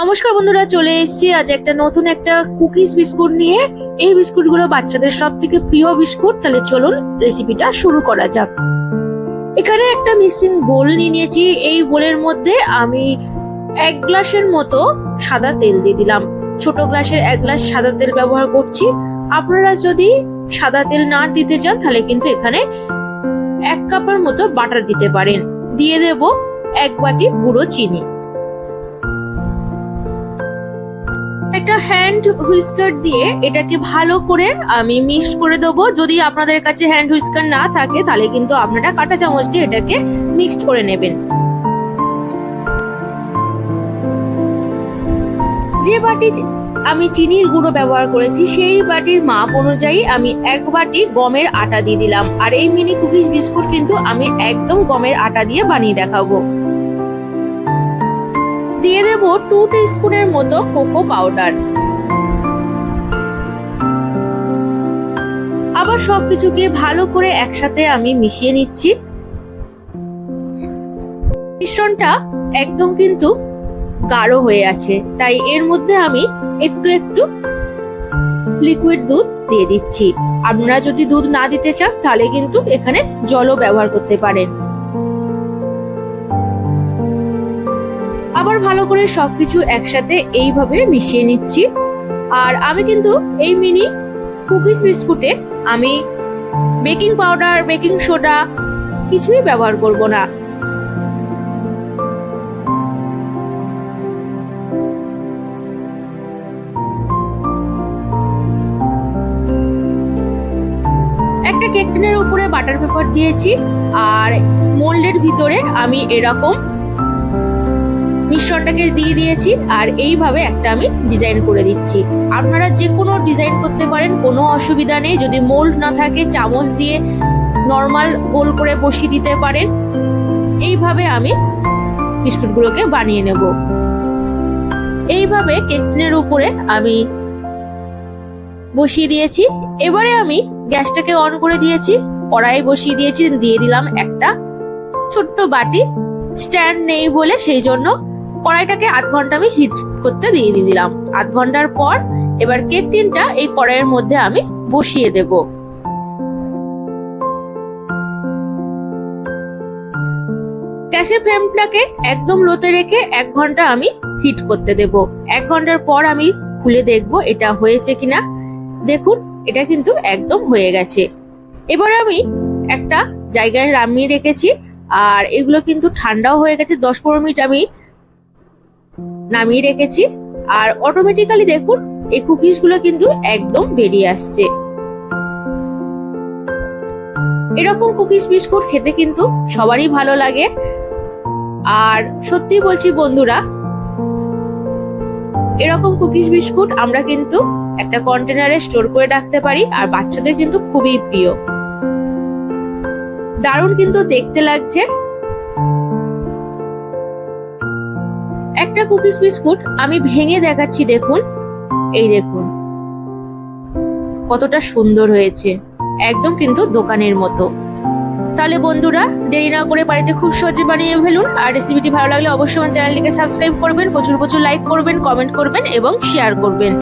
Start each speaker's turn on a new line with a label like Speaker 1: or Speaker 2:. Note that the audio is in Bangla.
Speaker 1: নমস্কার বন্ধুরা, চলে এসেছি আজ একটা নতুন একটা কুকিজ বিস্কুট নিয়ে। এই বিস্কুটগুলো বাচ্চাদের সব থেকে প্রিয় বিস্কুট। তাহলে চলুন রেসিপিটা শুরু করা যাক। এখানে একটা মিক্সিং বোল নিয়ে নিয়েছি। এই বোলের মধ্যে আমি এক গ্লাসের মতো সাদা তেল দিয়ে দিলাম। ছোট গ্লাসের এক গ্লাস সাদা তেল ব্যবহার করছি। আপনারা যদি সাদা তেল না দিতে চান, তাহলে কিন্তু এখানে এক কাপের মতো বাটার দিতে পারেন। দিয়ে দেব এক বাটি গুঁড়ো চিনি। একটা হ্যান্ড হুইস্কার দিয়ে এটাকে ভালো করে আমি মিক্স করে দেবো। যদি আপনাদের কাছে হ্যান্ড হুইস্কার না থাকে, তাহলে কিন্তু আপনারা কাঁটা চামচ দিয়ে এটাকে মিক্সড করে নেবেন। যে বাটি আমি চিনির গুঁড়ো ব্যবহার করেছি, সেই বাটির মাপ অনুযায়ী আমি এক বাটি গমের আটা দিয়ে দিলাম। আর এই মিনি কুকিজ বিস্কুট কিন্তু আমি একদম গমের আটা দিয়ে বানিয়ে দেখাবো। দিয়ে দেব টু স্পুনের মতো কোকো পাউডার আবার সবকিছুকে ভালো করে একসাথে আমি মিশিয়ে নিচ্ছি। মিশ্রণটা একদম কিন্তু গাঢ় হয়ে আছে, তাই এর মধ্যে আমি একটু একটু লিকুইড দুধ দিয়ে দিচ্ছি। আপনারা যদি দুধ না দিতে চান, তাহলে কিন্তু এখানে জলও ব্যবহার করতে পারেন। আবার ভালো করে সবকিছু একসাথে এইভাবে মিশিয়ে নিচ্ছি। আর আমি কিন্তু এই মিনি কুকিজ বিস্কুটে আমি বেকিং পাউডার, বেকিং সোডা কিছুই ব্যবহার করব না। একটা কেক টিনের উপরে বাটার পেপার দিয়েছি, আর মোল্ডের ভিতরে আমি এরকম মিশ্রণটাকে দিয়ে দিয়েছি আর এইভাবে একটা আমি ডিজাইন করে দিচ্ছি। আপনারা যে কোনো ডিজাইন করতে পারেন, কোনো অসুবিধা নেই। যদি মোল্ড না থাকে, চামচ দিয়ে নর্মাল গোল করে বসিয়ে দিতে পারেন। এইভাবে আমি বিস্কুটগুলোকে বানিয়ে নেব। এইভাবে কেক টিনের উপরে আমি বসিয়ে দিয়েছি। এবারে আমি গ্যাসটাকে অন করে দিয়েছি কড়াই বসিয়ে দিয়েছি, দিয়ে দিলাম একটা ছোট্ট বাটি। স্ট্যান্ড নেই বলে সেই জন্য কড়াইটাকে আধ ঘণ্টা আমি হিট করতে দিয়ে দিয়ে দিলাম। আধ ঘণ্টার পর এবার কেক টিনটা এই কড়াইয়ের মধ্যে আমি বসিয়ে দেব। গ্যাসের ফ্লেমটাকে একদম লোতে রেখে এক ঘণ্টা আমি হিট করতে দেব। এক ঘণ্টার পর আমি খুলে দেখব এটা হয়েছে কিনা। দেখুন, এটা কিন্তু একদম হয়ে গেছে। এবার আমি একটা জায়গায় নামিয়ে রেখেছি, আর এগুলো কিন্তু ঠান্ডাও হয়ে গেছে। দশ পনেরো মিনিট আমি নামিয়ে রেখেছি। আর অটোমেটিক্যালি দেখুন, এই কুকিজগুলো কিন্তু একদম বেরিয়ে আসছে। এরকম কুকিজ বিস্কুট খেতে কিন্তু সবারই ভালো লাগে। আর সত্যি বলছি বন্ধুরা, এরকম কুকিজ বিস্কুট আমরা কিন্তু একটা কন্টেনারে স্টোর করে রাখতে পারি, আর বাচ্চাদের কিন্তু খুবই প্রিয়। দারুণ কিন্তু দেখতে লাগছে। একটা কুকিজ বিস্কুট আমি ভেঙে দেখাচ্ছি, দেখুন। এই দেখুন। কতটা সুন্দর হয়েছে। একদম কিন্তু দোকানের মতো। তাহলে বন্ধুরা, দেরি না করে বাড়িতে খুব সহজে বানিয়ে ফেলুন। আর রেসিপিটি ভালো লাগলে অবশ্যই আমার চ্যানেলটিকে সাবস্ক্রাইব করবেন, প্রচুর প্রচুর লাইক করবেন কমেন্ট করবেন এবং শেয়ার করবেন।